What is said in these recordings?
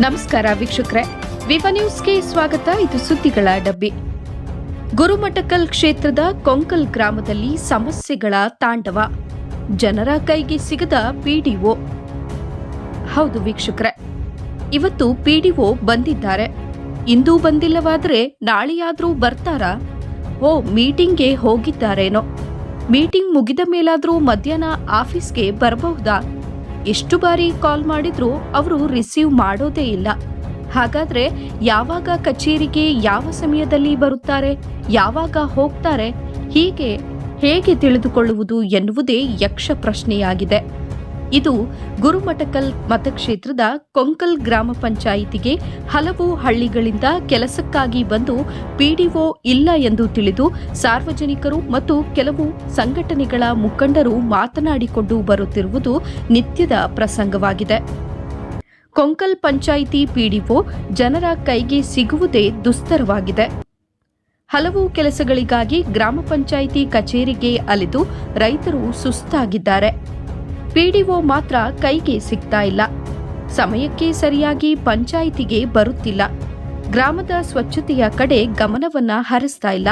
ನಮಸ್ಕಾರ ವೀಕ್ಷಕರೇ. ವಿವ ನ್ಯೂಸ್ಗೆ ಸ್ವಾಗತ. ಇದು ಸುದ್ದಿಗಳ ಡಬ್ಬಿ. ಗುರುಮಠಕಲ್ ಕ್ಷೇತ್ರದ ಕೊಂಕಲ್ ಗ್ರಾಮದಲ್ಲಿ ಸಮಸ್ಯೆಗಳ ತಾಂಡವ. ಜನರ ಕೈಗೆ ಸಿಗದ ಪಿಡಿಒ ಹೌದು ವೀಕ್ಷಕರೇ. ಇವತ್ತು ಪಿಡಿಒ ಬಂದಿದ್ದಾರೆ. ಇಂದು ಬಂದಿಲ್ಲವಾದರೆ ನಾಳೆಯಾದರೂ ಬರ್ತಾರಾ? ಓ, ಮೀಟಿಂಗ್ಗೆ ಹೋಗಿದ್ದಾರೇನೋ. ಮೀಟಿಂಗ್ ಮುಗಿದ ಮೇಲಾದರೂ ಮಧ್ಯಾಹ್ನ ಆಫೀಸ್ಗೆ ಬರಬಹುದಾ? ಎಷ್ಟು ಬಾರಿ ಕಾಲ್ ಮಾಡಿದ್ರೂ ಅವರು ರಿಸೀವ್ ಮಾಡೋದೇ ಇಲ್ಲ. ಹಾಗಾದ್ರೆ ಯಾವಾಗ ಕಚೇರಿಗೆ ಯಾವ ಸಮಯದಲ್ಲಿ ಬರುತ್ತಾರೆ, ಯಾವಾಗ ಹೋಗ್ತಾರೆ, ಹೀಗೆ ಹೇಗೆ ತಿಳಿದುಕೊಳ್ಳುವುದು ಎನ್ನುವುದೇ ಯಕ್ಷ ಪ್ರಶ್ನೆಯಾಗಿದೆ. ಇದು ಗುರುಮಠಕಲ್ ಮತಕ್ಷೇತ್ರದ ಕೊಂಕಲ್ ಗ್ರಾಮ ಪಂಚಾಯಿತಿಗೆ ಹಲವು ಹಳ್ಳಿಗಳಿಂದ ಕೆಲಸಕ್ಕಾಗಿ ಬಂದು ಪಿಡಿಒ ಇಲ್ಲ ಎಂದು ತಿಳಿದು ಸಾರ್ವಜನಿಕರು ಮತ್ತು ಕೆಲವು ಸಂಘಟನೆಗಳ ಮುಖಂಡರು ಮಾತನಾಡಿಕೊಂಡು ಬರುತ್ತಿರುವುದು ನಿತ್ಯದ ಪ್ರಸಂಗವಾಗಿದೆ. ಕೊಂಕಲ್ ಪಂಚಾಯಿತಿ ಪಿಡಿಒ ಜನರ ಕೈಗೆ ಸಿಗುವುದೇ ದುಸ್ತರವಾಗಿದೆ. ಹಲವು ಕೆಲಸಗಳಿಗಾಗಿ ಗ್ರಾಮ ಪಂಚಾಯಿತಿ ಕಚೇರಿಗೆ ಅಲೆದು ರೈತರು ಸುಸ್ತಾಗಿದ್ದಾರೆ. ಪಿಡಿಒ ಮಾತ್ರ ಕೈಗೆ ಸಿಗ್ತಾ ಇಲ್ಲ. ಸಮಯಕ್ಕೆ ಸರಿಯಾಗಿ ಪಂಚಾಯಿತಿಗೆ ಬರುತ್ತಿಲ್ಲ. ಗ್ರಾಮದ ಸ್ವಚ್ಛತೆಯ ಕಡೆ ಗಮನವನ್ನ ಹರಿಸ್ತಾ ಇಲ್ಲ.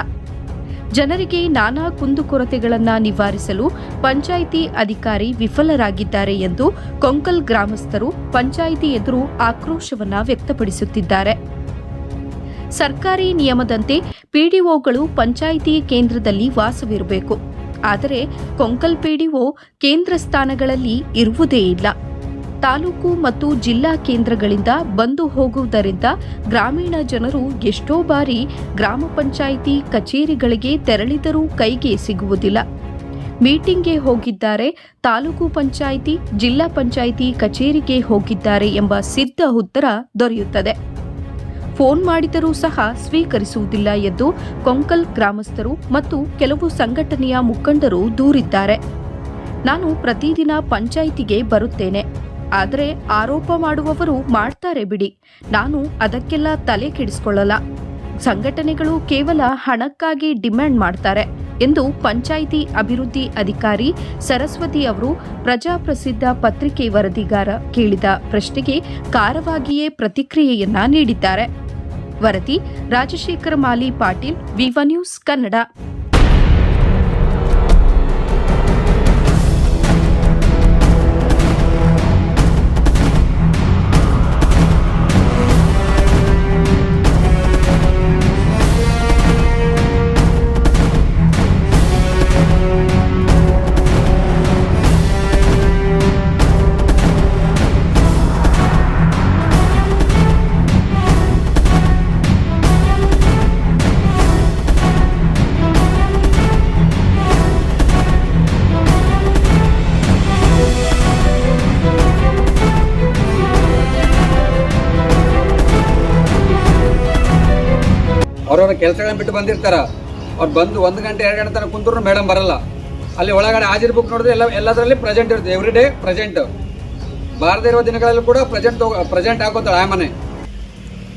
ಜನರಿಗೆ ನಾನಾ ಕುಂದುಕೊರತೆಗಳನ್ನು ನಿವಾರಿಸಲು ಪಂಚಾಯಿತಿ ಅಧಿಕಾರಿ ವಿಫಲರಾಗಿದ್ದಾರೆ ಎಂದು ಕೊಂಕಲ್ ಗ್ರಾಮಸ್ಥರು ಪಂಚಾಯಿತಿ ಎದುರು ಆಕ್ರೋಶವನ್ನ ವ್ಯಕ್ತಪಡಿಸುತ್ತಿದ್ದಾರೆ. ಸರ್ಕಾರಿ ನಿಯಮದಂತೆ ಪಿಡಿಒಗಳು ಪಂಚಾಯಿತಿ ಕೇಂದ್ರದಲ್ಲಿ ವಾಸವಿರಬೇಕು. ಆದರೆ ಕೊಂಕಲ್ ಪಿಡಿಒ ಕೇಂದ್ರ ಸ್ಥಾನಗಳಲ್ಲಿ ಇರುವುದೇ ಇಲ್ಲ. ತಾಲೂಕು ಮತ್ತು ಜಿಲ್ಲಾ ಕೇಂದ್ರಗಳಿಂದ ಬಂದು ಹೋಗುವುದರಿಂದ ಗ್ರಾಮೀಣ ಜನರು ಎಷ್ಟೋ ಬಾರಿ ಗ್ರಾಮ ಪಂಚಾಯಿತಿ ಕಚೇರಿಗಳಿಗೆ ತೆರಳಿದರೂ ಕೈಗೆ ಸಿಗುವುದಿಲ್ಲ. ಮೀಟಿಂಗ್ಗೆ ಹೋಗಿದ್ದಾರೆ, ತಾಲೂಕು ಪಂಚಾಯಿತಿ, ಜಿಲ್ಲಾ ಪಂಚಾಯಿತಿ ಕಚೇರಿಗೆ ಹೋಗಿದ್ದಾರೆ ಎಂಬ ಸಿದ್ಧ ಉತ್ತರ ದೊರೆಯುತ್ತದೆ. ಫೋನ್ ಮಾಡಿದರೂ ಸಹ ಸ್ವೀಕರಿಸುವುದಿಲ್ಲ ಎಂದು ಕೊಂಕಲ್ ಗ್ರಾಮಸ್ಥರು ಮತ್ತು ಕೆಲವು ಸಂಘಟನೆಯ ಮುಖಂಡರು ದೂರಿದ್ದಾರೆ. ನಾನು ಪ್ರತಿದಿನ ಪಂಚಾಯಿತಿಗೆ ಬರುತ್ತೇನೆ. ಆದರೆ ಆರೋಪ ಮಾಡುವವರು ಮಾಡ್ತಾರೆ ಬಿಡಿ. ನಾನು ಅದಕ್ಕೆಲ್ಲ ತಲೆ ಕೆಡಿಸ್ಕೊಳ್ಳಲ್ಲ. ಸಂಘಟನೆಗಳು ಕೇವಲ ಹಣಕ್ಕಾಗಿ ಡಿಮ್ಯಾಂಡ್ ಮಾಡ್ತಾರೆ ಎಂದು ಪಂಚಾಯಿತಿ ಅಭಿವೃದ್ಧಿ ಅಧಿಕಾರಿ ಸರಸ್ವತಿ ಅವರು ಪ್ರಜಾಪ್ರಸಿದ್ಧ ಪತ್ರಿಕೆ ವರದಿಗಾರ ಕೇಳಿದ ಪ್ರಶ್ನೆಗೆ ಕಾರವಾಗಿಯೇ ಪ್ರತಿಕ್ರಿಯೆಯನ್ನ ನೀಡಿದ್ದಾರೆ. ವರದಿ ರಾಜಶೇಖರ ಮಾಲಿ ಪಾಟೀಲ್ ವಿವ ನ್ಯೂಸ್ ಕನ್ನಡ. ಅವ್ರವ್ರ ಕೆಲಸಗಳನ್ನ ಬಿಟ್ಟು ಬಂದಿರ್ತಾರ. ಅವ್ರು ಬಂದು ಒಂದು ಗಂಟೆ, ಎರಡು ಗಂಟೆ ತನಕ ಕುಂತ್ರು ಮೇಡಮ್ ಬರಲ್ಲ. ಅಲ್ಲಿ ಒಳಗಡೆ ಹಾಜಿರ್ ಬುಕ್ ನೋಡಿದ್ರೆ ಎಲ್ಲ, ಎಲ್ಲದರಲ್ಲಿ ಪ್ರೆಸೆಂಟ್ ಇರುತ್ತೆ ಎವ್ರಿ ಡೇ ಪ್ರೆಸೆಂಟ್ ಬಾರದೇ ಇರೋ ದಿನಗಳಲ್ಲೂ ಕೂಡ ಪ್ರೆಸೆಂಟ್ ಪ್ರೆಸೆಂಟ್ ಹಾಕೋತಾಳೆ ಮನೆ.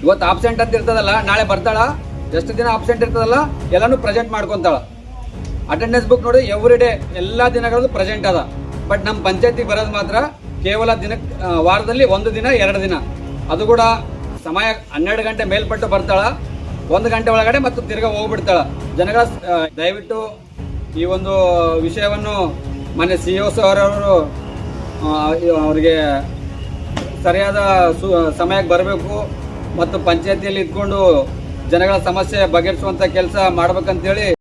ಇವತ್ತು ಆಬ್ಸೆಂಟ್ ಅಂತ ಇರ್ತದಲ್ಲ, ನಾಳೆ ಬರ್ತಾಳ, ಎಷ್ಟು ದಿನ ಆಬ್ಸೆಂಟ್ ಇರ್ತದಲ್ಲ, ಎಲ್ಲನೂ ಪ್ರೆಸೆಂಟ್ ಮಾಡ್ಕೊಂತಾಳ. ಅಟೆಂಡೆನ್ಸ್ ಬುಕ್ ನೋಡಿ ಎವ್ರಿ ಡೇ ಎಲ್ಲ ದಿನಗಳಲ್ಲೂ ಪ್ರೆಸೆಂಟ್ ಅದ. ಬಟ್ ನಮ್ಮ ಪಂಚಾಯತಿಗೆ ಬರೋದು ಮಾತ್ರ ಕೇವಲ ದಿನ ವಾರದಲ್ಲಿ ಒಂದು ದಿನ, ಎರಡು ದಿನ. ಅದು ಕೂಡ ಸಮಯ ಹನ್ನೆರಡು ಗಂಟೆ ಮೇಲ್ಪಟ್ಟು ಬರ್ತಾಳ. ಒಂದು ಗಂಟೆ ಒಳಗಡೆ ಮತ್ತು ತಿರ್ಗಾ ಹೋಗ್ಬಿಡ್ತಾಳ. ಜನಗಳ ದಯವಿಟ್ಟು ಈ ಒಂದು ವಿಷಯವನ್ನು ಮನೆ ಸಿ ಒ ಅವರವರು ಅವರಿಗೆ ಸರಿಯಾದ ಸು ಸಮಯಕ್ಕೆ ಬರಬೇಕು ಮತ್ತು ಪಂಚಾಯತಿಯಲ್ಲಿ ಇದ್ಕೊಂಡು ಜನಗಳ ಸಮಸ್ಯೆ ಬಗೆಹರಿಸುವಂಥ ಕೆಲಸ ಮಾಡ್ಬೇಕಂತೇಳಿ